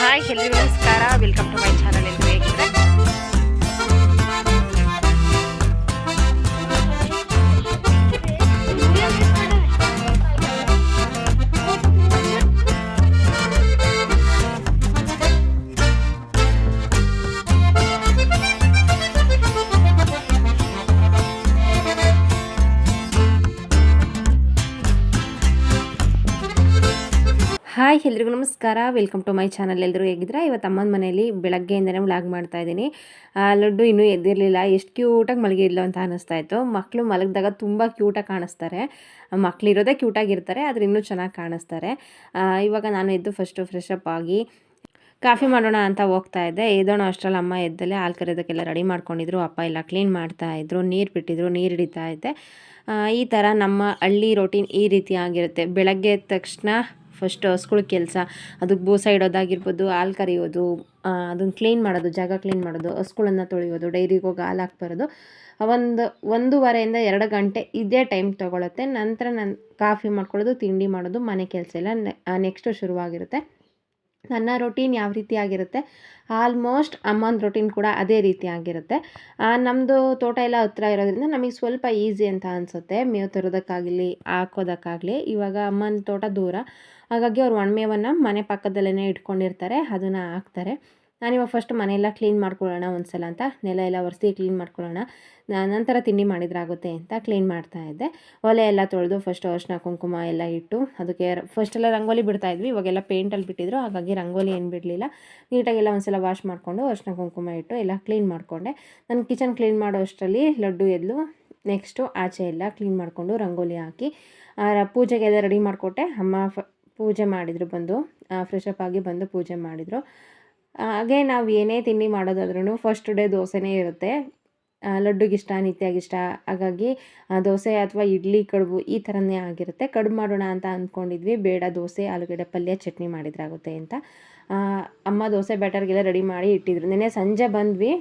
Hi ಎಲ್ರಿಗೂ ನಮಸ್ಕಾರ. Welcome to my channel hi ಎಲ್ರಿಗೂ ನಮಸ್ಕಾರ. ವೆಲ್ಕಮ್ ಟು ಮೈ ಚಾನಲ್ ಎಲ್ಲರೂ ಹೇಗಿದ್ರೆ ಇವತ್ತು ಅಮ್ಮನ ಮನೆಯಲ್ಲಿ ಬೆಳಗ್ಗೆಯಿಂದನೇ ವ್ಲಾಗ್ ಮಾಡ್ತಾ ಇದ್ದೀನಿ. ಲಡ್ಡು ಇನ್ನೂ ಎದ್ದಿರಲಿಲ್ಲ. ಎಷ್ಟು ಕ್ಯೂಟಾಗಿ ಮಲಗಿದ್ಲು ಅಂತ ಅನ್ನಿಸ್ತಾ ಇತ್ತು. ಮಕ್ಕಳು ಮಲಗಿದಾಗ ತುಂಬ ಕ್ಯೂಟಾಗಿ ಕಾಣಿಸ್ತಾರೆ. ಮಕ್ಕಳಿರೋದೇ ಕ್ಯೂಟಾಗಿರ್ತಾರೆ ಆದರೆ ಇನ್ನೂ ಚೆನ್ನಾಗಿ ಕಾಣಿಸ್ತಾರೆ. ಇವಾಗ ನಾನು ಎದ್ದು ಫಸ್ಟು ಫ್ರೆಶ್ ಅಪ್ ಆಗಿ ಕಾಫಿ ಮಾಡೋಣ ಅಂತ ಹೋಗ್ತಾ ಇದ್ದೆ. ಎದ್ದೋಣ ಅಷ್ಟರಲ್ಲಿ ಅಮ್ಮ ಎದ್ದಲೆ ಹಾಲು ಕರೆಯೋದಕ್ಕೆಲ್ಲ ರೆಡಿ ಮಾಡ್ಕೊಂಡಿದ್ರು. ಅಪ್ಪ ಎಲ್ಲ ಕ್ಲೀನ್ ಮಾಡ್ತಾ ಇದ್ರು. ನೀರು ಬಿಟ್ಟಿದ್ರು, ನೀರು ಹಿಡಿತಾ ಇದ್ದೆ. ಈ ಥರ ನಮ್ಮ ಹಳ್ಳಿ ರೊಟೀನ್ ಈ ರೀತಿ ಆಗಿರುತ್ತೆ. ಬೆಳಗ್ಗೆ ತಕ್ಷಣ ಫಸ್ಟ್ ಹಸ್ಗಳ ಕೆಲಸ ಅದಕ್ಕೆ ಬೂಸ ಇಡೋದಾಗಿರ್ಬೋದು ಹಾಲು ಕರೆಯೋದು ಅದನ್ನು ಕ್ಲೀನ್ ಮಾಡೋದು, ಜಾಗ ಕ್ಲೀನ್ ಮಾಡೋದು ಹಸುಗಳನ್ನು ತೊಳೆಯೋದು, ಡೈರಿಗೆ ಹೋಗಿ ಹಾಲು ಹಾಕ್ಬರೋದು. ಒಂದು, ಒಂದೂವರೆಯಿಂದ ಎರಡು ಗಂಟೆ ಇದೇ ಟೈಮ್ ತೊಗೊಳುತ್ತೆ. ನಂತರ ನಾನು ಕಾಫಿ ಮಾಡ್ಕೊಳ್ಳೋದು ತಿಂಡಿ ಮಾಡೋದು, ಮನೆ ಕೆಲಸ ಎಲ್ಲ ನೆಕ್ಸ್ಟು ಶುರುವಾಗಿರುತ್ತೆ. ನನ್ನ ರೊಟೀನ್ ಯಾವ ರೀತಿ ಆಗಿರುತ್ತೆ? ಆಲ್ಮೋಸ್ಟ್ ಅಮ್ಮನ ರೊಟೀನ್ ಕೂಡ ಅದೇ ರೀತಿ ಆಗಿರುತ್ತೆ. ನಮ್ಮದು ತೋಟ ಎಲ್ಲ ಹತ್ರ ಇರೋದ್ರಿಂದ ನಮಗೆ ಸ್ವಲ್ಪ ಈಸಿ ಅಂತ ಅನಿಸುತ್ತೆ. ಮೇವು ತರೋದಕ್ಕಾಗಲಿ, ಹಾಕೋದಕ್ಕಾಗಲಿ. ಇವಾಗ ಅಮ್ಮನ ತೋಟ ದೂರ. ಹಾಗಾಗಿ ಅವ್ರು ಒಣಮೇವನ್ನು ಮನೆ ಪಕ್ಕದಲ್ಲೇ ಇಟ್ಕೊಂಡಿರ್ತಾರೆ, ಅದನ್ನು ಹಾಕ್ತಾರೆ. ನಾನಿವಾಗ ಫಸ್ಟ್ ಮನೆಯೆಲ್ಲ ಕ್ಲೀನ್ ಮಾಡ್ಕೊಳ್ಳೋಣ ಒಂದ್ಸಲ ಅಂತ, ನೆಲ ಎಲ್ಲ ಒರೆಸಿ ಕ್ಲೀನ್ ಮಾಡ್ಕೊಳ್ಳೋಣ. ನಂತರ ತಿಂಡಿ ಮಾಡಿದ್ರಾಗುತ್ತೆ ಅಂತ ಕ್ಲೀನ್ ಮಾಡ್ತಾ ಇದ್ದೆ. ಒಲೆ ಎಲ್ಲ ತೊಳೆದು ಫಸ್ಟ್ ಅರ್ಶಿನ, ಕುಂಕುಮ ಎಲ್ಲ ಇಟ್ಟು ಅದಕ್ಕೆ ಫಸ್ಟೆಲ್ಲ ರಂಗೋಲಿ ಬಿಡ್ತಾ ಇದ್ವಿ, ಇವಾಗೆಲ್ಲ ಪೇಂಟಲ್ಲಿ ಬಿಟ್ಟಿದ್ರು, ಹಾಗಾಗಿ ರಂಗೋಲಿ ಏನು ಬಿಡಲಿಲ್ಲ. ನೀಟಾಗೆಲ್ಲ ಒಂದ್ಸಲ ವಾಶ್ ಮಾಡಿಕೊಂಡು ಅರ್ಶಿನ, ಕುಂಕುಮ ಇಟ್ಟು ಎಲ್ಲ ಕ್ಲೀನ್ ಮಾಡಿಕೊಂಡೆ. ನಾನು ಕಿಚನ್ ಕ್ಲೀನ್ ಮಾಡೋ ಅಷ್ಟರಲ್ಲಿ ಲಡ್ಡು ಎದ್ಲು ನೆಕ್ಸ್ಟು ಆಚೆ ಎಲ್ಲ ಕ್ಲೀನ್ ಮಾಡಿಕೊಂಡು ರಂಗೋಲಿ ಹಾಕಿ ಪೂಜೆಗೆಲ್ಲ ರೆಡಿ ಮಾಡಿಕೊಟ್ಟೆ. ಅಮ್ಮ ಪೂಜೆ ಮಾಡಿದರು ಬಂದು ಫ್ರೆಶ್ ಅಪ್ ಆಗಿ ಬಂದು ಪೂಜೆ ಮಾಡಿದರು. ಹಾಗೆ ನಾವು ಏನೇ ತಿಂಡಿ ಮಾಡೋದಾದ್ರೂ ಫಸ್ಟ್ ಡೇ ದೋಸೆನೇ ಇರುತ್ತೆ. ಲಡ್ಡುಗಿಷ್ಟ, ನಿತ್ಯಾಗಿಷ್ಟ, ಹಾಗಾಗಿ ದೋಸೆ ಅಥವಾ ಇಡ್ಲಿ, ಕಡುಬು ಈ ಥರನೇ ಆಗಿರುತ್ತೆ. ಕಡುಬು ಮಾಡೋಣ ಅಂತ ಅಂದ್ಕೊಂಡಿದ್ವಿ. ಬೇಡ, ದೋಸೆ, ಆಲೂಗಡ್ಡೆ, ಪಲ್ಯ, ಚಟ್ನಿ ಮಾಡಿದ್ರಾಗುತ್ತೆ ಅಂತ. ಅಮ್ಮ ದೋಸೆ ಬ್ಯಾಟರ್ಗೆಲ್ಲ ರೆಡಿ ಮಾಡಿ ಇಟ್ಟಿದ್ರು. ನೆನ್ನೆ ಸಂಜೆ ಬಂದ್ವಿ.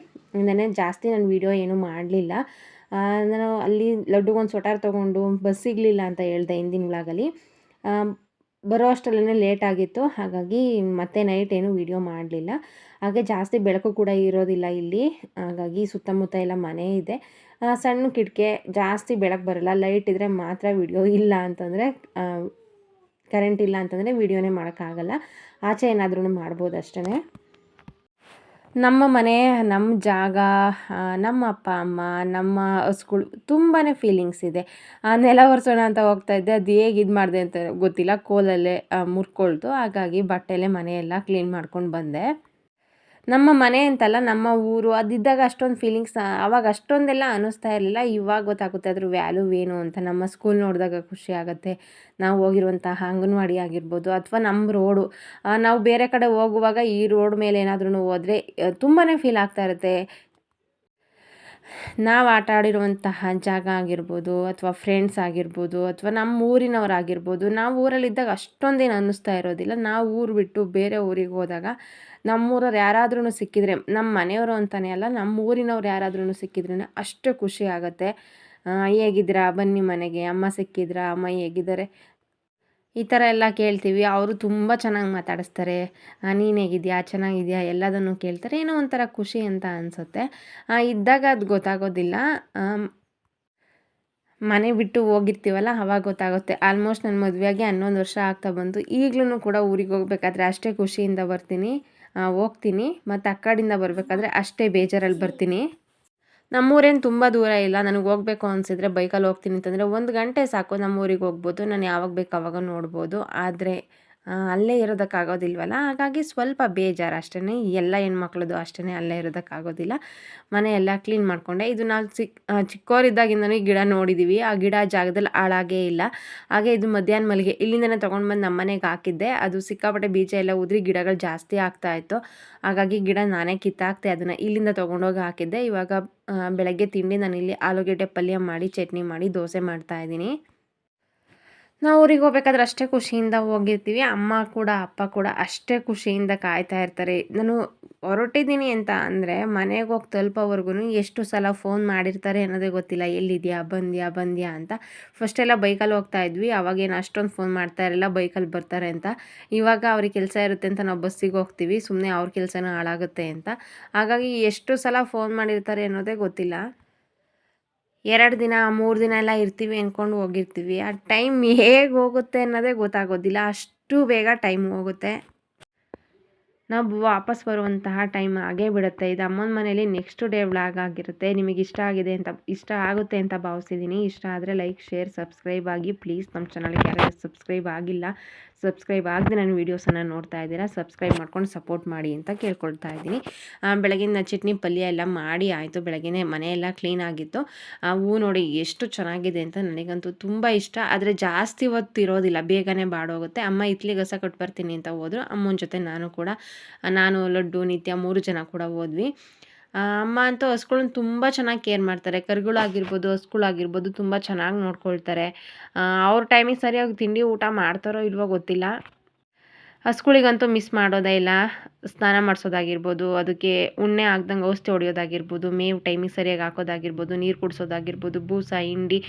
ನೆನೆ ಜಾಸ್ತಿ ನಾನು ವೀಡಿಯೋ ಏನೂ ಮಾಡಲಿಲ್ಲ. ನಾನು ಅಲ್ಲಿ ಲಡ್ಡುಗೊಂದು ಸ್ವಟಾರ್ ತೊಗೊಂಡು ಬಸ್ ಸಿಗಲಿಲ್ಲ ಅಂತ ಹೇಳ್ದೆ ಹಿಂದಿನ ಬರೋ ಅಷ್ಟರಲ್ಲೇ ಲೇಟ್ ಆಗಿತ್ತು. ಹಾಗಾಗಿ ಮತ್ತೆ ನೈಟ್ ಏನೂ ವೀಡಿಯೋ ಮಾಡಲಿಲ್ಲ. ಹಾಗೆ ಜಾಸ್ತಿ ಬೆಳಕು ಕೂಡ ಇರೋದಿಲ್ಲ ಇಲ್ಲಿ. ಹಾಗಾಗಿ ಸುತ್ತಮುತ್ತ ಎಲ್ಲ ಮನೆ ಇದೆ. ಸಣ್ಣ ಕಿಟಕಿ, ಜಾಸ್ತಿ ಬೆಳಕು ಬರಲ್ಲ. ಲೈಟ್ ಇದ್ದರೆ ಮಾತ್ರ ವಿಡಿಯೋ ಇಲ್ಲ ಅಂತಂದರೆ ಕರೆಂಟ್ ಇಲ್ಲ ಅಂತಂದರೆ ವೀಡಿಯೋನೇ ಮಾಡೋಕ್ಕಾಗಲ್ಲ. ಆಚೆ ಏನಾದ್ರೂ ಮಾಡ್ಬೋದು ಅಷ್ಟೇ ನಮ್ಮ ಮನೆ, ನಮ್ಮ ಜಾಗ ನಮ್ಮ ಅಪ್ಪ, ಅಮ್ಮ, ನಮ್ಮ ಹಸ್ಗಳು ತುಂಬಾ ಫೀಲಿಂಗ್ಸ್ ಇದೆ. ನೆಲ ಒರೆಸೋಣ ಅಂತ ಹೋಗ್ತಾ ಇದ್ದೆ. ಅದು ಹೇಗೆ ಇದು ಮಾಡಿದೆ ಅಂತ ಗೊತ್ತಿಲ್ಲ. ಕೋಲಲ್ಲೇ ಮುರ್ಕೊಳ್ತು. ಹಾಗಾಗಿ ಬಟ್ಟೆಲೆ ಮನೆಯೆಲ್ಲ ಕ್ಲೀನ್ ಮಾಡ್ಕೊಂಡು ಬಂದೆ. ನಮ್ಮ ಮನೆ ಅಂತಲ್ಲ, ನಮ್ಮ ಊರು, ಅದಿದ್ದಾಗ ಅಷ್ಟೊಂದು ಫೀಲಿಂಗ್ಸ್ ಅವಾಗ ಅಷ್ಟೊಂದೆಲ್ಲ ಅನ್ನಿಸ್ತಾ ಇರಲಿಲ್ಲ. ಇವಾಗ ಗೊತ್ತಾಗುತ್ತೆ ಅದ್ರ ವ್ಯಾಲ್ಯೂ ಏನು ಅಂತ. ನಮ್ಮ ಸ್ಕೂಲ್ ನೋಡಿದಾಗ ಖುಷಿ ಆಗುತ್ತೆ. ನಾವು ಹೋಗಿರುವಂತಹ ಅಂಗನವಾಡಿ ಆಗಿರ್ಬೋದು ಅಥವಾ ನಮ್ಮ ರೋಡು ನಾವು ಬೇರೆ ಕಡೆ ಹೋಗುವಾಗ ಈ ರೋಡ್ ಮೇಲೆ ಏನಾದ್ರೂ ಹೋದರೆ ತುಂಬಾ ಫೀಲ್ ಆಗ್ತಾ ಇರುತ್ತೆ. ನಾವು ಆಟ ಆಡಿರುವಂತಹ ಜಾಗ ಆಗಿರ್ಬೋದು ಅಥವಾ ಫ್ರೆಂಡ್ಸ್ ಆಗಿರ್ಬೋದು ಅಥವಾ ನಮ್ಮ ಊರಿನವರಾಗಿರ್ಬೋದು ನಾವು ಊರಲ್ಲಿದ್ದಾಗ ಅಷ್ಟೊಂದೇನು ಅನ್ನಿಸ್ತಾ ಇರೋದಿಲ್ಲ. ನಾವು ಊರು ಬಿಟ್ಟು ಬೇರೆ ಊರಿಗೆ ಹೋದಾಗ ನಮ್ಮೂರವ್ರು ಯಾರಾದ್ರೂ ಸಿಕ್ಕಿದ್ರೆ ನಮ್ಮ ಮನೆಯವರು ಅಂತಲೇ ಅಲ್ಲ ನಮ್ಮ ಊರಿನವ್ರು ಯಾರಾದ್ರೂ ಸಿಕ್ಕಿದ್ರೇ ಅಷ್ಟು ಖುಷಿ ಆಗುತ್ತೆ. ಹೇಗಿದ್ದೀರಾ? ಬನ್ನಿ ಮನೆಗೆ. ಅಮ್ಮ ಸಿಕ್ಕಿದ್ರಾ? ಅಮ್ಮ ಹೇಗಿದ್ದಾರೆ? ಈ ಥರ ಎಲ್ಲ ಕೇಳ್ತೀವಿ. ಅವರು ತುಂಬ ಚೆನ್ನಾಗಿ ಮಾತಾಡಿಸ್ತಾರೆ. ನೀನು ಹೇಗಿದ್ಯಾ? ಚೆನ್ನಾಗಿದ್ಯಾ? ಎಲ್ಲದನ್ನು ಕೇಳ್ತಾರೆ. ಏನೋ ಒಂಥರ ಖುಷಿ ಅಂತ ಅನಿಸುತ್ತೆ. ಇದ್ದಾಗ ಅದು ಗೊತ್ತಾಗೋದಿಲ್ಲ. ಮನೆ ಬಿಟ್ಟು ಹೋಗಿರ್ತೀವಲ್ಲ, ಅವಾಗ ಗೊತ್ತಾಗುತ್ತೆ. ಆಲ್ಮೋಸ್ಟ್ ನನ್ನ ಮದುವೆಯಾಗಿ ಹನ್ನೊಂದು ವರ್ಷ ಆಗ್ತಾ ಬಂತು. ಈಗಲೂ ಕೂಡ ಊರಿಗೆ ಹೋಗ್ಬೇಕಾದ್ರೆ ಅಷ್ಟೇ ಖುಷಿಯಿಂದ ಬರ್ತೀನಿ. ಹೋಗ್ತೀನಿ. ಮತ್ತು ಕಡೆಯಿಂದ ಬರಬೇಕಾದ್ರೆ ಅಷ್ಟೇ ಬೇಜಾರಲ್ಲಿ ಬರ್ತೀನಿ. ನಮ್ಮೂರೇನು ತುಂಬ ದೂರ ಇಲ್ಲ. ನನಗೆ ಹೋಗ್ಬೇಕು ಅನಿಸಿದ್ರೆ ಬೈಕಲ್ಲಿ ಹೋಗ್ತೀನಿ ಅಂತಂದರೆ ಒಂದು ಗಂಟೆ ಸಾಕು ನಮ್ಮೂರಿಗೆ ಹೋಗ್ಬೋದು. ನಾನು ಯಾವಾಗ ಬೇಕು ಆವಾಗ ನೋಡ್ಬೋದು. ಆದರೆ ಅಲ್ಲೇ ಇರೋದಕ್ಕಾಗೋದಿಲ್ವಲ್ಲ? ಹಾಗಾಗಿ ಸ್ವಲ್ಪ ಬೇಜಾರು ಅಷ್ಟೇ ಎಲ್ಲ ಹೆಣ್ಮಕ್ಳದ್ದು ಅಷ್ಟೇ ಅಲ್ಲೇ ಇರೋದಕ್ಕಾಗೋದಿಲ್ಲ. ಮನೆ ಎಲ್ಲ ಕ್ಲೀನ್ ಮಾಡಿಕೊಂಡೆ. ಇದು ನಾವು ಚಿಕ್ಕ ಚಿಕ್ಕವರಿದ್ದಾಗಿಂದನೂ ಈ ಗಿಡ ನೋಡಿದ್ದೀವಿ ಆ ಗಿಡ ಜಾಗದಲ್ಲಿ ಹಾಳಾಗೇ ಇಲ್ಲ. ಹಾಗೆ ಇದು ಮಧ್ಯಾಹ್ನ ಮಲ್ಲಿಗೆ ಇಲ್ಲಿಂದನೇ ತೊಗೊಂಡು ಬಂದು ನಮ್ಮ ಮನೆಗೆ ಹಾಕಿದ್ದೆ. ಅದು ಸಿಕ್ಕಾಪಟ್ಟೆ ಬೀಜ ಎಲ್ಲ ಉದ್ರಿ ಗಿಡಗಳು ಜಾಸ್ತಿ ಆಗ್ತಾ ಇತ್ತು. ಹಾಗಾಗಿ ಗಿಡ ನಾನೇ ಕಿತ್ತಾಕ್ತೆ. ಅದನ್ನು ಇಲ್ಲಿಂದ ತೊಗೊಂಡೋಗಿ ಹಾಕಿದ್ದೆ. ಇವಾಗ ಬೆಳಗ್ಗೆ ತಿಂಡಿ ನಾನು ಇಲ್ಲಿ ಆಲೂಗೆಡ್ಡೆ ಪಲ್ಯ ಮಾಡಿ, ಚಟ್ನಿ ಮಾಡಿ, ದೋಸೆ ಮಾಡ್ತಾ ಇದ್ದೀನಿ. ನಾವು ಊರಿಗೆ ಹೋಗ್ಬೇಕಾದ್ರೆ ಅಷ್ಟೇ ಖುಷಿಯಿಂದ ಹೋಗಿರ್ತೀವಿ. ಅಮ್ಮ ಕೂಡ, ಅಪ್ಪ ಕೂಡ ಅಷ್ಟೇ ಖುಷಿಯಿಂದ ಕಾಯ್ತಾ ಇರ್ತಾರೆ. ನಾನು ಹೊರಟಿದ್ದೀನಿ ಅಂತ ಅಂದರೆ ಮನೆಗೆ ಹೋಗಿ ತಲುಪೋವರೆಗೂ ಎಷ್ಟು ಸಲ ಫೋನ್ ಮಾಡಿರ್ತಾರೆ ಅನ್ನೋದೇ ಗೊತ್ತಿಲ್ಲ. ಎಲ್ಲಿದೆಯಾ, ಬಂದ್ಯಾ ಬಂದ್ಯಾ ಅಂತ. ಫಸ್ಟೆಲ್ಲ ಬೈಕಲ್ಲಿ ಹೋಗ್ತಾ ಇದ್ವಿ. ಅವಾಗೇನು ಅಷ್ಟೊಂದು ಫೋನ್ ಮಾಡ್ತಾ ಇರಲಿಲ್ಲ. ಬೈಕಲ್ಲಿ ಬರ್ತಾರೆ ಅಂತ. ಇವಾಗ ಅವ್ರಿಗೆ ಕೆಲಸ ಇರುತ್ತೆ ಅಂತ ನಾವು ಬಸ್ಸಿಗೆ ಹೋಗ್ತೀವಿ. ಸುಮ್ಮನೆ ಅವ್ರ ಕೆಲಸನೂ ಹಾಳಾಗುತ್ತೆ ಅಂತ. ಹಾಗಾಗಿ ಎಷ್ಟು ಸಲ ಫೋನ್ ಮಾಡಿರ್ತಾರೆ ಅನ್ನೋದೇ ಗೊತ್ತಿಲ್ಲ. ಎರಡು ದಿನ, ಮೂರು ದಿನ ಎಲ್ಲ ಇರ್ತೀವಿ ಅಂದ್ಕೊಂಡು ಹೋಗಿರ್ತೀವಿ. ಆ ಟೈಮ್ ಹೇಗೆ ಹೋಗುತ್ತೆ ಅನ್ನೋದೇ ಗೊತ್ತಾಗೋದಿಲ್ಲ. ಅಷ್ಟು ಬೇಗ ಟೈಮ್ ಹೋಗುತ್ತೆ. ನಾವು ವಾಪಸ್ ಬರುವಂತಹ ಟೈಮ್ ಆಗೇ ಬಿಡುತ್ತೆ. ಇದು ಅಮ್ಮನ ಮನೇಲಿ ನೆಕ್ಸ್ಟ್ ಡೇ ವ್ಲಾಗ್ ಆಗಿರುತ್ತೆ. ನಿಮಗೆ ಇಷ್ಟ ಆಗಿದೆ ಅಂತ, ಇಷ್ಟ ಆಗುತ್ತೆ ಅಂತ ಭಾವಿಸಿದ್ದೀನಿ ಇಷ್ಟ ಆದರೆ ಲೈಕ್ ಶೇರ್ ಸಬ್ಸ್ಕ್ರೈಬ್ ಆಗಿ ಪ್ಲೀಸ್ ನಮ್ಮ ಚಾನಲ್ಗೆ ಯಾರು ಸಬ್ಸ್ಕ್ರೈಬ್ ಆಗಿಲ್ಲ. ಸಬ್ಸ್ಕ್ರೈಬ್ ಆಗದೆ ನನ್ನ ವೀಡಿಯೋಸನ್ನು ನೋಡ್ತಾ ಇದ್ದೀರಾ, ಸಬ್ಸ್ಕ್ರೈಬ್ ಮಾಡ್ಕೊಂಡು ಸಪೋರ್ಟ್ ಮಾಡಿ ಅಂತ ಕೇಳ್ಕೊಳ್ತಾ ಇದ್ದೀನಿ. ಬೆಳಗಿನ ಚಟ್ನಿ ಪಲ್ಯ ಎಲ್ಲ ಮಾಡಿ ಆಯಿತು ಬೆಳಗ್ಗೆ ಮನೆಯೆಲ್ಲ ಕ್ಲೀನ್ ಆಗಿತ್ತು. ಆ, ಹೂ ನೋಡಿ ಎಷ್ಟು ಚೆನ್ನಾಗಿದೆ ಅಂತ ನನಗಂತೂ ತುಂಬ ಇಷ್ಟ. ಆದರೆ ಜಾಸ್ತಿ ಹೊತ್ತು ಇರೋದಿಲ್ಲ, ಬೇಗನೆ ಬಾಡೋಗುತ್ತೆ. ಅಮ್ಮ ಇತ್ಲಿ ಗಸ ಕೊಟ್ಟು ಬರ್ತೀನಿ ಅಂತ ಹೋದರು. ಅಮ್ಮನ ಜೊತೆ ನಾನು ಕೂಡ ನಾನು ಲಡ್ಡು, ನಿತ್ಯ ಮೂರು ಜನ ಕೂಡ ಹೋದ್ವಿ. ಅಮ್ಮ ಅಂತೂ ಹಸ್ಗಳನ್ನ ತುಂಬ ಚೆನ್ನಾಗಿ ಕೇರ್ ಮಾಡ್ತಾರೆ. ಕರುಗಳಾಗಿರ್ಬೋದು ಹಸ್ಗಳಾಗಿರ್ಬೋದು ತುಂಬ ಚೆನ್ನಾಗಿ ನೋಡ್ಕೊಳ್ತಾರೆ. ಅವ್ರ ಟೈಮಿಗೆ ಸರಿಯಾಗಿ ತಿಂಡಿ ಊಟ ಮಾಡ್ತಾರೋ ಇಲ್ವೋ ಗೊತ್ತಿಲ್ಲ. ಹಸ್ಗಳಿಗಂತೂ ಮಿಸ್ ಮಾಡೋದೇ ಇಲ್ಲ. ಸ್ನಾನ ಮಾಡಿಸೋದಾಗಿರ್ಬೋದು, ಅದಕ್ಕೆ ಉಣ್ಣೆ ಆಗ್ದಂಗೆ ಔಷಧಿ ಹೊಡೆಯೋದಾಗಿರ್ಬೋದು, ಮೇವು ಟೈಮಿಗೆ ಸರಿಯಾಗಿ ಹಾಕೋದಾಗಿರ್ಬೋದು, ನೀರು ಕುಡಿಸೋದಾಗಿರ್ಬೋದು, ಬೂಸ, ಹಿಂಡಿ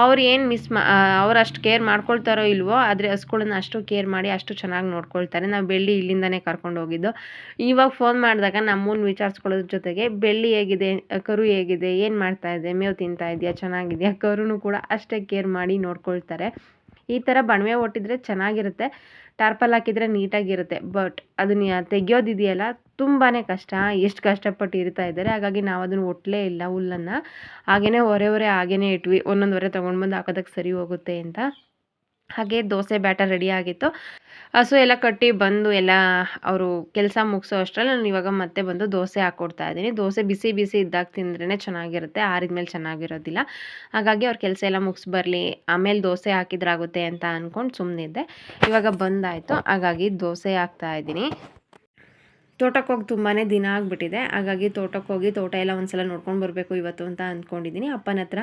ಅವ್ರು ಏನು ಮಿಸ್ ಮಾ ಅವ್ರು ಅಷ್ಟು ಕೇರ್ ಮಾಡ್ಕೊಳ್ತಾರೋ ಇಲ್ವೋ, ಆದರೆ ಹಸುಗಳನ್ನ ಅಷ್ಟು ಕೇರ್ ಮಾಡಿ ಅಷ್ಟು ಚೆನ್ನಾಗಿ ನೋಡ್ಕೊಳ್ತಾರೆ. ನಾವು ಬೆಳ್ಳಿ ಇಲ್ಲಿಂದನೇ ಕರ್ಕೊಂಡು ಹೋಗಿದ್ದು. ಇವಾಗ ಫೋನ್ ಮಾಡಿದಾಗ ನಮ್ಮನ್ನು ವಿಚಾರಿಸ್ಕೊಳ್ಳೋದ್ರ ಜೊತೆಗೆ, ಬೆಳ್ಳಿ ಹೇಗಿದೆ, ಕರು ಹೇಗಿದೆ, ಏನು ಮಾಡ್ತಾ ಇದೆ, ಮೇವು ತಿಂತಾ ಇದೆಯಾ, ಚೆನ್ನಾಗಿದೆಯಾ, ಕರುನು ಕೂಡ ಅಷ್ಟೇ ಕೇರ್ ಮಾಡಿ ನೋಡ್ಕೊಳ್ತಾರೆ. ಈ ಥರ ಬಣವೆ ಒಟ್ಟಿದ್ರೆ ಚೆನ್ನಾಗಿರುತ್ತೆ. ಟಾರ್ಪಲ್ ಹಾಕಿದರೆ ನೀಟಾಗಿರುತ್ತೆ, ಬಟ್ ಅದನ್ನ ತೆಗಿಯೋದಿದೆಯಲ್ಲ ತುಂಬಾ ಕಷ್ಟ, ಎಷ್ಟು ಕಷ್ಟಪಟ್ಟು ಇರ್ತಾ ಇದ್ದಾರೆ, ಹಾಗಾಗಿ ನಾವು ಅದನ್ನು ಒಟ್ಟಲೇ ಇಲ್ಲ, ಹುಲ್ಲನ್ನು ಹಾಗೆಯೇ ಹೊರೆ ಹೊರೆ ಹಾಗೇ ಇಟ್ವಿ, ಒಂದೊಂದು ಹೊರೆ ತೊಗೊಂಡು ಬಂದು ಹಾಕೋದಕ್ಕೆ ಸರಿ ಹೋಗುತ್ತೆ ಅಂತ ಹಾಗೆ ದೋಸೆ ಬ್ಯಾಟರ್ ರೆಡಿ ಆಗಿತ್ತು. ಹಸು ಎಲ್ಲ ಕಟ್ಟಿ ಬಂದು ಎಲ್ಲ ಅವರು ಕೆಲಸ ಮುಗಿಸೋ ಅಷ್ಟರಲ್ಲಿ ನಾನು ಇವಾಗ ಮತ್ತೆ ಬಂದು ದೋಸೆ ಹಾಕ್ಕೊಡ್ತಾ ಇದ್ದೀನಿ. ದೋಸೆ ಬಿಸಿ ಬಿಸಿ ಇದ್ದಾಗ ತಿಂದ್ರೇ ಚೆನ್ನಾಗಿರುತ್ತೆ, ಆರಿದ್ಮೇಲೆ ಚೆನ್ನಾಗಿರೋದಿಲ್ಲ. ಹಾಗಾಗಿ ಅವ್ರ ಕೆಲಸ ಎಲ್ಲ ಮುಗಿಸಿ ಬರಲಿ, ಆಮೇಲೆ ದೋಸೆ ಹಾಕಿದ್ರಾಗುತ್ತೆ ಅಂತ ಅಂದ್ಕೊಂಡು ಸುಮ್ಮನಿದ್ದೆ ಇವಾಗ ಬಂದಾಯಿತು, ಹಾಗಾಗಿ ದೋಸೆ ಹಾಕ್ತಾ ಇದ್ದೀನಿ. ತೋಟಕ್ಕೆ ಹೋಗಿ ತುಂಬಾ ದಿನ ಆಗಿಬಿಟ್ಟಿದೆ. ಹಾಗಾಗಿ ತೋಟಕ್ಕೆ ಹೋಗಿ ತೋಟ ಎಲ್ಲ ಒಂದು ಸಲ ನೋಡ್ಕೊಂಡು ಬರಬೇಕು ಇವತ್ತು ಅಂತ ಅಂದ್ಕೊಂಡಿದ್ದೀನಿ ಅಪ್ಪನ ಹತ್ರ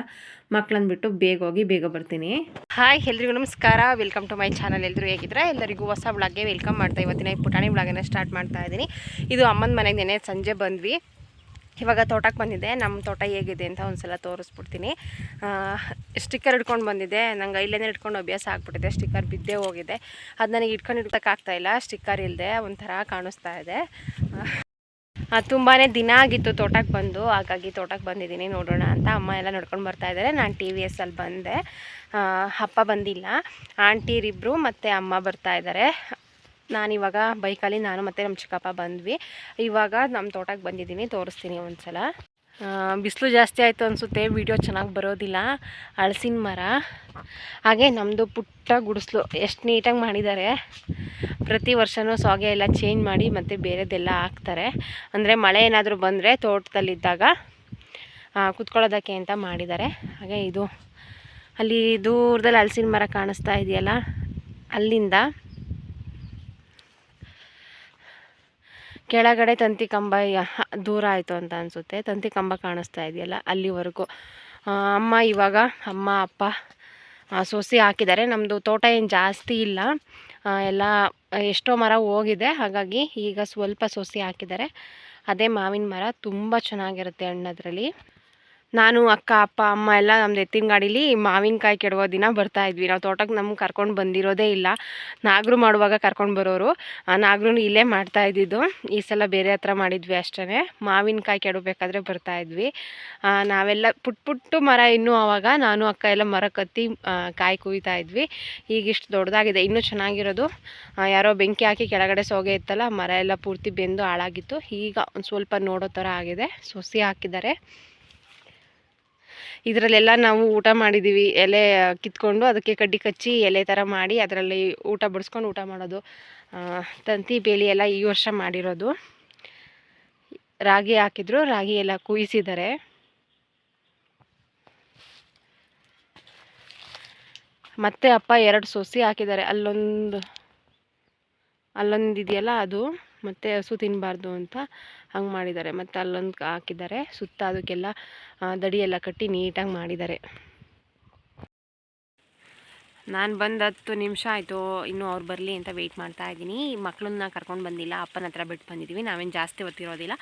ಮಕ್ಳನ್ನ ಬಿಟ್ಟು ಬೇಗ ಹೋಗಿ ಬೇಗ ಬರ್ತೀನಿ. ಹಾಯ್, ಎಲ್ರಿಗೂ ನಮಸ್ಕಾರ. ವೆಲ್ಕಮ್ ಟು ಮೈ ಚಾನಲ್ ಎಲ್ಲರೂ ಹೇಗಿದ್ರೆ ಎಲ್ಲರಿಗೂ ಹೊಸ ಬ್ಲಾಗ್ಗೆ ವೆಲ್ಕಮ್ ಮಾಡ್ತಾ ಇವತ್ತಿನ ಪುಟಾಣಿ ಬ್ಲಾಗನ್ನು ಸ್ಟಾರ್ಟ್ ಮಾಡ್ತಾ ಇದ್ದೀನಿ. ಇದು ಅಮ್ಮನ ಮನೆಗೆ ನೆನೆ ಸಂಜೆ ಬಂದ್ವಿ. ಇವಾಗ ತೋಟಕ್ಕೆ ಬಂದಿದೆ ನಮ್ಮ ತೋಟ ಹೇಗಿದೆ ಅಂತ ಒಂದು ಸಲ ತೋರಿಸ್ಬಿಡ್ತೀನಿ ಸ್ಟಿಕ್ಕರ್ ಹಿಡ್ಕೊಂಡು ಬಂದಿದೆ ನಂಗೆ ಇಲ್ಲೇನೇ ಇಟ್ಕೊಂಡು ಅಭ್ಯಾಸ ಆಗ್ಬಿಟ್ಟಿದೆ. ಸ್ಟಿಕ್ಕರ್ ಬಿದ್ದೇ ಹೋಗಿದೆ. ಅದು ನನಗೆ ಇಟ್ಕೊಂಡು ಇಲ್ಲ. ಸ್ಟಿಕ್ಕರ್ ಇಲ್ಲದೆ ಒಂಥರ ಕಾಣಿಸ್ತಾ ಇದೆ. ತುಂಬಾ ದಿನ ಆಗಿತ್ತು ತೋಟಕ್ಕೆ ಬಂದು. ಹಾಗಾಗಿ ತೋಟಕ್ಕೆ ಬಂದಿದ್ದೀನಿ. ನೋಡೋಣ ಅಂತ ಅಮ್ಮ ಎಲ್ಲ ನೋಡ್ಕೊಂಡು ಬರ್ತಾ ಇದ್ದಾರೆ ನಾನು ಟಿ ವಿ ಎಸ್ಸಲ್ಲಿ ಬಂದೆ. ಅಪ್ಪ ಬಂದಿಲ್ಲ. ಆಂಟಿರಿಬ್ಬರು ಮತ್ತು ಅಮ್ಮ ಬರ್ತಾ ಇದ್ದಾರೆ ನಾನಿವಾಗ ಬೈಕಲ್ಲಿ ನಾನು ಮತ್ತು ನಮ್ಮ ಚಿಕ್ಕಪ್ಪ ಬಂದ್ವಿ. ಇವಾಗ ನಮ್ಮ ತೋಟಕ್ಕೆ ಬಂದಿದ್ದೀನಿ, ತೋರಿಸ್ತೀನಿ ಒಂದು ಸಲ ಬಿಸಿಲು ಜಾಸ್ತಿ ಆಯಿತು ಅನಿಸುತ್ತೆ ವಿಡಿಯೋ ಚೆನ್ನಾಗಿ ಬರೋದಿಲ್ಲ, ಹಳಸಿನ ಮರ. ಹಾಗೆ ನಮ್ಮದು ಪುಟ್ಟ ಗುಡಿಸ್ಲು, ಎಷ್ಟು ನೀಟಾಗಿ ಮಾಡಿದ್ದಾರೆ. ಪ್ರತಿ ವರ್ಷವೂ ಸೊಗೆ ಎಲ್ಲ ಚೇಂಜ್ ಮಾಡಿ ಮತ್ತು ಬೇರೆದೆಲ್ಲ ಹಾಕ್ತಾರೆ. ಅಂದರೆ ಮಳೆ ಏನಾದರೂ ಬಂದರೆ ತೋಟದಲ್ಲಿದ್ದಾಗ ಕುತ್ಕೊಳ್ಳೋದಕ್ಕೆ ಅಂತ ಮಾಡಿದ್ದಾರೆ. ಹಾಗೆ ಇದು, ಅಲ್ಲಿ ದೂರದಲ್ಲಿ ಹಲಸಿನ ಮರ ಕಾಣಿಸ್ತಾ ಇದೆಯಲ್ಲ, ಅಲ್ಲಿಂದ ಕೆಳಗಡೆ ತಂತಿ ಕಂಬ ದೂರ ಆಯಿತು ಅಂತ ಅನಿಸುತ್ತೆ. ತಂತಿ ಕಂಬ ಕಾಣಿಸ್ತಾ ಇದೆಯಲ್ಲ, ಅಲ್ಲಿವರೆಗೂ. ಅಮ್ಮ ಇವಾಗ, ಅಮ್ಮ, ಅಪ್ಪ ಸೊಸಿ ಹಾಕಿದ್ದಾರೆ. ನಮ್ಮದು ತೋಟ ಏನು ಜಾಸ್ತಿ ಇಲ್ಲ. ಎಲ್ಲ, ಎಷ್ಟೋ ಮರ ಹೋಗಿದೆ. ಹಾಗಾಗಿ ಈಗ ಸ್ವಲ್ಪ ಸೊಸಿ ಹಾಕಿದ್ದಾರೆ. ಅದೇ ಮಾವಿನ ಮರ, ತುಂಬ ಚೆನ್ನಾಗಿರುತ್ತೆ ಹಣ್ಣದ್ರಲ್ಲಿ. ನಾನು, ಅಕ್ಕ, ಅಪ್ಪ, ಅಮ್ಮ ಎಲ್ಲ ನಮ್ದು ಎತ್ತಿನ ಗಾಡೀಲಿ ಮಾವಿನಕಾಯಿ ಕೆಡುವ ದಿನ ಬರ್ತಾ ಇದ್ವಿ. ನಾವು ತೋಟಕ್ಕೆ ನಮ್ಗೆ ಕರ್ಕೊಂಡು ಬಂದಿರೋದೇ ಇಲ್ಲ. ನಾಗರು ಮಾಡುವಾಗ ಕರ್ಕೊಂಡು ಬರೋರು. ನಾಗರು ಇಲ್ಲೇ ಮಾಡ್ತಾ ಇದ್ದಿದ್ದು. ಈ ಸಲ ಬೇರೆ ಹತ್ರ ಮಾಡಿದ್ವಿ ಅಷ್ಟೇ ಮಾವಿನಕಾಯಿ ಕೆಡಬೇಕಾದ್ರೆ ಬರ್ತಾ ಇದ್ವಿ. ನಾವೆಲ್ಲ ಪುಟ್ ಪುಟ್ಟು ಮರ ಇನ್ನೂ ಆವಾಗ ನಾನು, ಅಕ್ಕ ಎಲ್ಲ ಮರ ಕತ್ತಿ ಕಾಯಿ ಕುಯ್ತಾ ಇದ್ವಿ. ಈಗ ಇಷ್ಟು ದೊಡ್ಡದಾಗಿದೆ. ಇನ್ನೂ ಚೆನ್ನಾಗಿರೋದು. ಯಾರೋ ಬೆಂಕಿ ಹಾಕಿ ಕೆಳಗಡೆ ಸೋಗೆ ಇತ್ತಲ್ಲ, ಮರ ಎಲ್ಲ ಪೂರ್ತಿ ಬೆಂದು ಹಾಳಾಗಿತ್ತು. ಈಗ ಒಂದು ಸ್ವಲ್ಪ ನೋಡೋ ಥರ ಆಗಿದೆ. ಸೊಸಿ ಹಾಕಿದ್ದಾರೆ. ಇದರಲ್ಲೆಲ್ಲ ನಾವು ಊಟ ಮಾಡಿದ್ದೀವಿ ಎಲೆ ಕಿತ್ಕೊಂಡು ಅದಕ್ಕೆ ಕಡ್ಡಿ ಕಚ್ಚಿ ಎಲೆ ಥರ ಮಾಡಿ ಅದರಲ್ಲಿ ಊಟ ಬಡಿಸ್ಕೊಂಡು ಊಟ ಮಾಡೋದು. ತಂತಿ, ಬೇಲಿ ಎಲ್ಲ ಈ ವರ್ಷ ಮಾಡಿರೋದು. ರಾಗಿ ಹಾಕಿದ್ರು, ರಾಗಿ ಎಲ್ಲ ಕುಯಿಸಿದ್ದಾರೆ. ಮತ್ತೆ ಅಪ್ಪ ಎರಡು ಸೊಸಿ ಹಾಕಿದ್ದಾರೆ. ಅಲ್ಲೊಂದು ಅಲ್ಲೊಂದು ಇದೆಯಲ್ಲ ಅದು. ಮತ್ತು ಹಸು ತಿನ್ನಬಾರ್ದು ಅಂತ ಹಂಗೆ ಮಾಡಿದ್ದಾರೆ. ಮತ್ತು ಅಲ್ಲೊಂದು ಹಾಕಿದ್ದಾರೆ. ಸುತ್ತ ಅದಕ್ಕೆಲ್ಲ ದಡಿಯೆಲ್ಲ ಕಟ್ಟಿ ನೀಟಾಗಿ ಮಾಡಿದ್ದಾರೆ. ನಾನು ಬಂದು ಹತ್ತು ನಿಮಿಷ ಆಯಿತು, ಇನ್ನೂ ಅವ್ರು ಬರಲಿ ಅಂತ ವೆಯ್ಟ್ ಮಾಡ್ತಾ ಇದ್ದೀನಿ. ಮಕ್ಕಳನ್ನ ಕರ್ಕೊಂಡು ಬಂದಿಲ್ಲ, ಅಪ್ಪನ ಹತ್ರ ಬಿಟ್ಟು ಬಂದಿದ್ದೀವಿ ನಾವೇನು ಜಾಸ್ತಿ ಹೊತ್ತಿರೋದಿಲ್ಲ.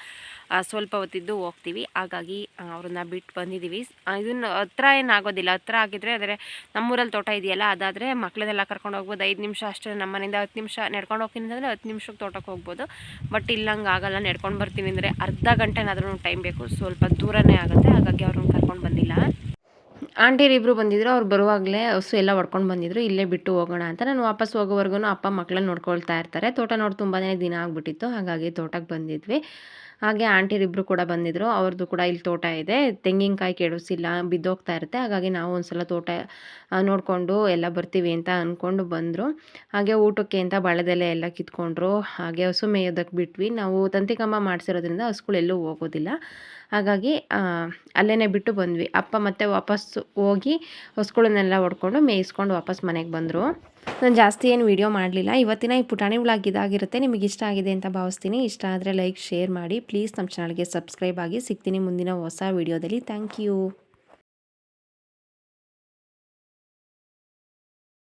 ಸ್ವಲ್ಪ ಹೊತ್ತಿದ್ದು ಹೋಗ್ತೀವಿ. ಹಾಗಾಗಿ ಅವ್ರನ್ನ ಬಿಟ್ಟು ಬಂದಿದ್ದೀವಿ ಇದನ್ನು ಹತ್ರ ಏನಾಗೋದಿಲ್ಲ ಹತ್ರ ಆಗಿದ್ರೆ ಆದರೆ ನಮ್ಮೂರಲ್ಲಿ ತೋಟ ಇದೆಯಲ್ಲ, ಅದಾದರೆ ಮಕ್ಕಳನ್ನೆಲ್ಲ ಕರ್ಕೊಂಡು ಹೋಗ್ಬೋದು. ಐದು ನಿಮಿಷ ಅಷ್ಟೇ ನಮ್ಮ ಮನೆಯಿಂದ ಹತ್ತು ನಿಮಿಷ ನಡ್ಕೊಂಡು ಹೋಗ್ತೀನಿ ಅಂದರೆ ಹತ್ತು ನಿಮಿಷಕ್ಕೆ ತೋಟಕ್ಕೆ ಹೋಗ್ಬೋದು. ಬಟ್ ಇಲ್ಲಂಗೆ ಆಗಲ್ಲ, ನಡ್ಕೊಂಡು ಬರ್ತೀನಿ ಅಂದರೆ ಅರ್ಧ ಗಂಟೆನಾದ್ರೂ ಟೈಮ್ ಬೇಕು. ಸ್ವಲ್ಪ ದೂರನೇ ಆಗುತ್ತೆ. ಹಾಗಾಗಿ ಅವ್ರನ್ನ ಕರ್ಕೊಂಡು ಬಂದಿಲ್ಲ. ಆಂಟಿರಿಬ್ರು ಬಂದಿದ್ರು ಅವ್ರು ಬರುವಾಗಲೇ ಹಸು ಎಲ್ಲ ಹೊಡ್ಕೊಂಡು ಬಂದಿದ್ರು ಇಲ್ಲೇ ಬಿಟ್ಟು ಹೋಗೋಣ ಅಂತ. ನಾನು ವಾಪಸ್ ಹೋಗೋವರೆಗೂ ಅಪ್ಪ ಮಕ್ಕಳನ್ನ ನೋಡ್ಕೊಳ್ತಾ ಇರ್ತಾರೆ. ತೋಟ ನೋಡಿ ತುಂಬಾ ದಿನ ಆಗಿಬಿಟ್ಟಿತ್ತು ಹಾಗಾಗಿ ತೋಟಕ್ಕೆ ಬಂದಿದ್ವಿ. ಹಾಗೆ ಆಂಟಿರಿಬ್ರು ಕೂಡ ಬಂದಿದ್ರು ಅವ್ರದ್ದು ಕೂಡ ಇಲ್ಲಿ ತೋಟ ಇದೆ. ತೆಂಗಿನಕಾಯಿ ಕೆಡಿಸಿಲ್ಲ ಬಿದ್ದೋಗ್ತಾ ಇರುತ್ತೆ. ಹಾಗಾಗಿ ನಾವು ಒಂದ್ಸಲ ತೋಟ ಆ, ನೋಡಿಕೊಂಡು ಎಲ್ಲ ಬರ್ತೀವಿ ಅಂತ ಅಂದ್ಕೊಂಡು ಬಂದರು. ಹಾಗೆ ಊಟಕ್ಕೆ ಅಂತ ಬಾಳೆದೆಲೆ ಎಲ್ಲ ಕಿತ್ಕೊಂಡ್ರು. ಹಾಗೆ ಹಸು ಮೇಯೋದಕ್ಕೆ ಬಿಟ್ವಿ. ನಾವು ತಂತಿ ಕಂಬ ಮಾಡಿಸಿರೋದ್ರಿಂದ ಹಸುಗಳೆಲ್ಲೂ ಹೋಗೋದಿಲ್ಲ. ಹಾಗಾಗಿ ಅಲ್ಲೇ ಬಿಟ್ಟು ಬಂದ್ವಿ. ಅಪ್ಪ ಮತ್ತೆ ವಾಪಸ್ ಹೋಗಿ ಹೊಸ್ಗಳನ್ನೆಲ್ಲ ಹೊಡ್ಕೊಂಡು ಮೇಯಿಸ್ಕೊಂಡು ವಾಪಸ್ ಮನೆಗೆ ಬಂದರು. ನಾನು ಜಾಸ್ತಿ ಏನು ವೀಡಿಯೋ ಮಾಡಲಿಲ್ಲ. ಇವತ್ತಿನ ಈ ಪುಟಾಣಿ ವ್ಲಾಗ್ ಇದಾಗಿರುತ್ತೆ. ನಿಮಗೆ ಇಷ್ಟ ಆಗಿದೆ ಅಂತ ಭಾವಿಸ್ತೀನಿ. ಇಷ್ಟ ಆದರೆ ಲೈಕ್ ಶೇರ್ ಮಾಡಿ. ಪ್ಲೀಸ್ ನಮ್ಮ ಚಾನಲ್ಗೆ ಸಬ್ಸ್ಕ್ರೈಬ್ ಆಗಿ ಸಿಗ್ತೀನಿ ಮುಂದಿನ ಹೊಸ ವೀಡಿಯೋದಲ್ಲಿ ಥ್ಯಾಂಕ್ ಯು